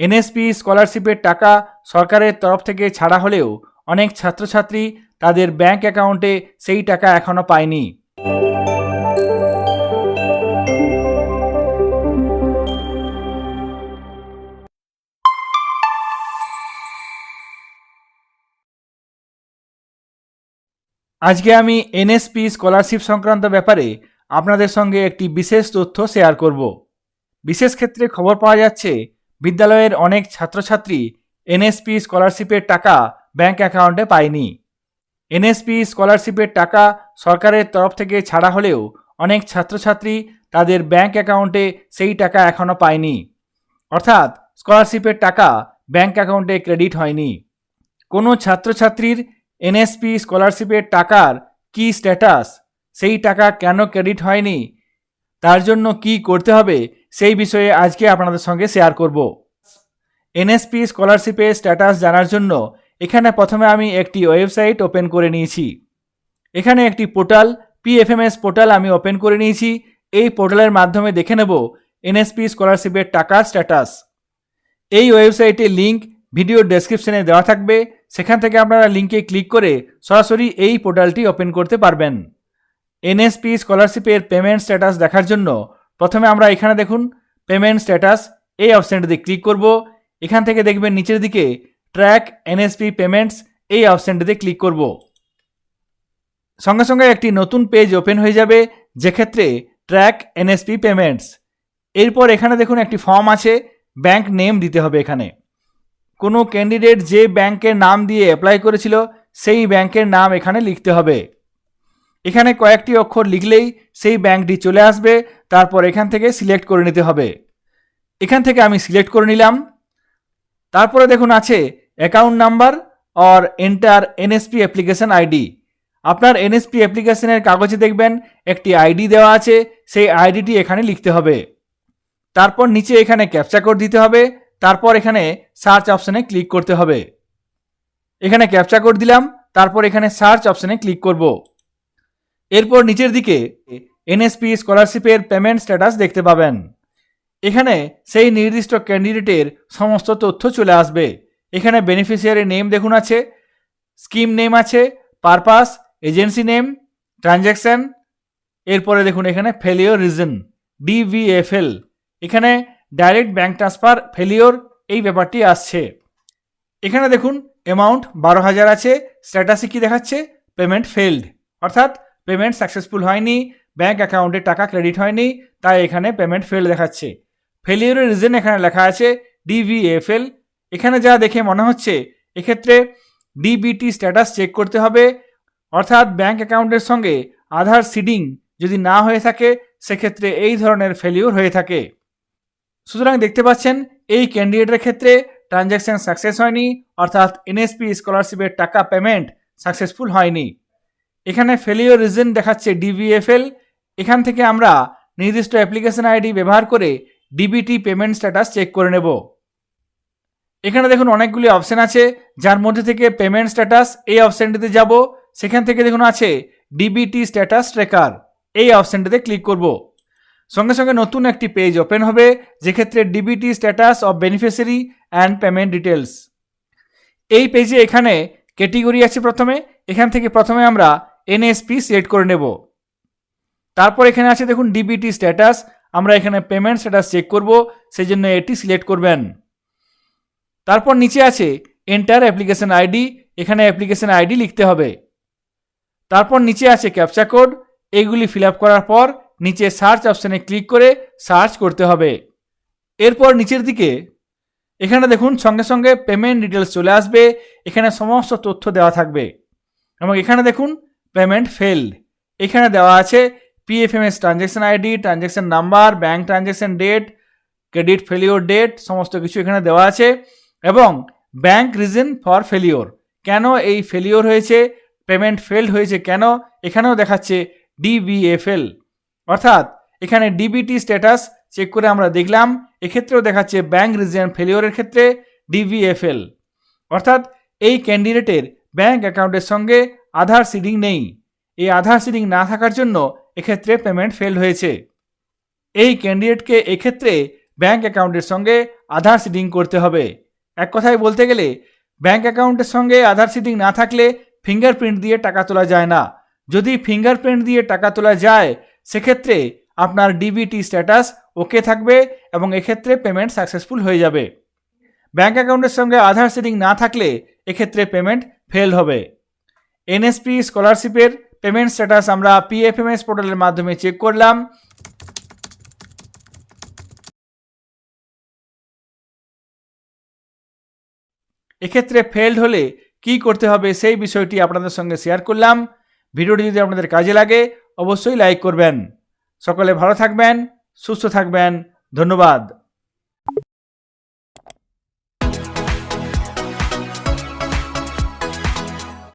NSP স্কলারশিপের টাকা সরকারের তরফ থেকে ছাড়া হলেও অনেক ছাত্রছাত্রী তাদের ব্যাংক অ্যাকাউন্টে সেই টাকা এখনও পায়নি। আজকে আমি এনএসপি স্কলারশিপ সংক্রান্ত ব্যাপারে আপনাদের সঙ্গে একটি বিশেষ তথ্য শেয়ার করব। বিশেষ ক্ষেত্রে খবর পাওয়া যাচ্ছে বিদ্যালয়ের অনেক ছাত্রছাত্রী এনএসপি স্কলারশিপের টাকা ব্যাংক অ্যাকাউন্টে পায়নি। এনএসপি স্কলারশিপের টাকা সরকারের তরফ থেকে ছাড়া হলেও অনেক ছাত্রছাত্রী তাদের ব্যাংক অ্যাকাউন্টে সেই টাকা এখনও পায়নি। অর্থাৎ স্কলারশিপের টাকা ব্যাংক অ্যাকাউন্টে ক্রেডিট হয়নি। কোনো ছাত্রছাত্রীর এনএসপি স্কলারশিপের টাকার কি স্ট্যাটাস? সেই টাকা কেন ক্রেডিট হয়নি? তার জন্য কি করতে হবে? সেই বিষয়ে আজকে আপনাদের সঙ্গে শেয়ার করব। এনএসপি স্কলারশিপের স্ট্যাটাস জানার জন্য এখানে প্রথমে আমি একটি ওয়েবসাইট ওপেন করে নিয়েছি। এখানে একটি পোর্টাল পিএফএমএস পোর্টাল আমি ওপেন করে নিয়েছি। এই পোর্টালের মাধ্যমে দেখে নেব এনএসপি স্কলারশিপের টাকার স্ট্যাটাস এই ওয়েবসাইটের লিংক ভিডিও ডেসক্রিপশনে দেওয়া থাকবে। সেখান থেকে আপনারা লিঙ্কে ক্লিক করে সরাসরি এই পোর্টালটি ওপেন করতে পারবেন। এনএসপি স্কলারশিপের পেমেন্ট স্ট্যাটাস দেখার জন্য প্রথমে আমরা এখানে দেখুন পেমেন্ট স্ট্যাটাস এই অপশানটিতে ক্লিক করব। এখান থেকে দেখবেন নিচের দিকে ট্র্যাক এনএসপি পেমেন্টস এই অপশানটিতে ক্লিক করব। সঙ্গে সঙ্গে একটি নতুন পেজ ওপেন হয়ে যাবে, যেক্ষেত্রে ট্র্যাক এনএসপি পেমেন্টস এরপর এখানে দেখুন একটি ফর্ম আছে ব্যাংক নেম দিতে হবে এখানে। কোনো ক্যান্ডিডেট যে ব্যাংকের নাম দিয়ে অ্যাপ্লাই করেছিল, সেই ব্যাংকের নাম এখানে লিখতে হবে। এখানে কয়েকটি অক্ষর লিখলেই সেই ব্যাংকটি চলে আসবে, তারপর এখান থেকে সিলেক্ট করে নিতে হবে। এখান থেকে আমি সিলেক্ট করে নিলাম। তারপরে দেখুন আছে account number or enter NSP application ID. আপনার এনএসপি অ্যাপ্লিকেশনের কাগজে দেখবেন একটি আইডি দেওয়া আছে, সেই আইডিটি এখানে লিখতে হবে। তারপর নিচে এখানে ক্যাপচা কোড দিতে হবে, তারপর এখানে সার্চ অপশানে ক্লিক করতে হবে। এখানে ক্যাপচা কোড দিলাম, তারপর এখানে সার্চ অপশানে ক্লিক করব। এরপর নিচের দিকে এনএসপি স্কলারশিপের পেমেন্ট স্ট্যাটাস দেখতে পাবেন। এখানে সেই নির্দিষ্ট ক্যান্ডিডেটের সমস্ত তথ্য চলে আসবে। এখানে বেনিফিশিয়ারি নেম দেখুন আছে, স্কিম নেম আছে, পারপাস, এজেন্সি নেম, ট্রানজ্যাকশন, এরপরে দেখুন এখানে ফেলিওর রিজন, ডিভিএফএল। এখানে ডাইরেক্ট ব্যাঙ্ক ট্রান্সফার, ফেলিওর, এই ব্যাপারটি আসছে। এখানে দেখুন, অ্যামাউন্ট বারো হাজার আছে, স্ট্যাটাসে কি দেখাচ্ছে? পেমেন্ট ফেলড অর্থাৎ পেমেন্ট সাকসেসফুল হয়নি ব্যাঙ্ক অ্যাকাউন্টে টাকা ক্রেডিট হয়নি, তাই এখানে পেমেন্ট ফেল দেখাচ্ছে। ফেলিওরের রিজন এখানে লেখা আছে ডিভিএফএল এখানে যা দেখে মনে হচ্ছে, এক্ষেত্রে ডিবিটি স্ট্যাটাস চেক করতে হবে, অর্থাৎ ব্যাঙ্ক অ্যাকাউন্টের সঙ্গে আধার সিডিং যদি না হয়ে থাকে, সেক্ষেত্রে এই ধরনের ফেলিওর হয়ে থাকে। সুতরাং দেখতে পাচ্ছেন, এই ক্যান্ডিডেটের ক্ষেত্রে ট্রানজ্যাকশন সাকসেস হয়নি, অর্থাৎ এনএসপি স্কলারশিপের টাকা পেমেন্ট সাকসেসফুল হয়নি। এখানে ফেলিওর রিজন দেখাচ্ছে ডিবিএফএল এখান থেকে আমরা নির্দিষ্ট অ্যাপ্লিকেশন আইডি ব্যবহার করে ডিবিটি পেমেন্ট স্ট্যাটাস চেক করে নেব। এখানে দেখুন অনেকগুলি অপশন আছে, যার মধ্যে থেকে পেমেন্ট স্ট্যাটাস এই অপশানটিতে যাব। সেখান থেকে দেখুন আছে ডিবিটি স্ট্যাটাস ট্রেকার এই অপশানটিতে ক্লিক করব। সঙ্গে সঙ্গে নতুন একটি পেজ ওপেন হবে, যেক্ষেত্রে DBT status of beneficiary and payment details এই পেজে এখানে ক্যাটেগরি আছে প্রথমে, এখান থেকে প্রথমে আমরা এনএসপি সিলেক্ট করে নেব। তারপর এখানে আছে দেখুন ডিবিটি স্ট্যাটাস আমরা এখানে পেমেন্ট স্ট্যাটাস চেক করব সেই জন্য এটি সিলেক্ট করবেন। তারপর নিচে আছে এন্টার অ্যাপ্লিকেশন আইডি এখানে অ্যাপ্লিকেশন আইডি লিখতে হবে। তারপর নিচে আছে ক্যাপচা কোড এইগুলি ফিল করার পর নিচে সার্চ অপশানে ক্লিক করে সার্চ করতে হবে। এরপর নিচের দিকে, এখানে দেখুন সঙ্গে সঙ্গে পেমেন্ট ডিটেলস চলে আসবে, এখানে সমস্ত তথ্য দেওয়া থাকবে। এবং এখানে দেখুন পেমেন্ট ফেলড এখানে দেওয়া আছে PFMS transaction ID transaction number bank transaction date credit failure date সমস্ত কিছু এখানে দেওয়া আছে এবং ব্যাঙ্ক রিজন ফর ফেলিওর কেন এই ফেলিওর হয়েছে? পেমেন্ট ফেলড হয়েছে কেন? এখানেও দেখাচ্ছে ডিবিএফএল অর্থাৎ এখানে ডিবিটি স্ট্যাটাস চেক করে আমরা দেখলাম, এক্ষেত্রেও দেখাচ্ছে ব্যাঙ্ক রিজন ফেলিওরের ক্ষেত্রে ডিবিএফএল অর্থাৎ এই ক্যান্ডিডেটের ব্যাঙ্ক অ্যাকাউন্টের সঙ্গে আধার সিডিং নেই। এই আধার সিডিং না থাকার জন্য এক্ষেত্রে পেমেন্ট ফেল হয়েছে। এই ক্যান্ডিডেটকে এক্ষেত্রে ব্যাঙ্ক অ্যাকাউন্টের সঙ্গে আধার সিডিং করতে হবে। এক কথায় বলতে গেলে ব্যাংক অ্যাকাউন্টের সঙ্গে আধার সিডিং না থাকলে ফিঙ্গারপ্রিন্ট দিয়ে টাকা তোলা যায় না। যদি ফিঙ্গারপ্রিন্ট দিয়ে টাকা তোলা যায়, সেক্ষেত্রে আপনার ডিবিটি স্ট্যাটাস ওকে থাকবে এবং এক্ষেত্রে পেমেন্ট সাকসেসফুল হয়ে যাবে। ব্যাংক অ্যাকাউন্টের সঙ্গে আধার সিডিং না থাকলে এক্ষেত্রে পেমেন্ট ফেল হবে। এনএসপি স্কলারশিপের পেমেন্ট স্ট্যাটাস আমরা পিএফএমএস পোর্টালের মাধ্যমে চেক করলাম। এক্ষেত্রে ফেলড হলে কি করতে হবে সেই বিষয়টি আপনাদের সঙ্গে শেয়ার করলাম। ভিডিওটি যদি আপনাদের কাজে লাগে, অবশ্যই লাইক করবেন। সকলে ভালো থাকবেন, সুস্থ থাকবেন। ধন্যবাদ।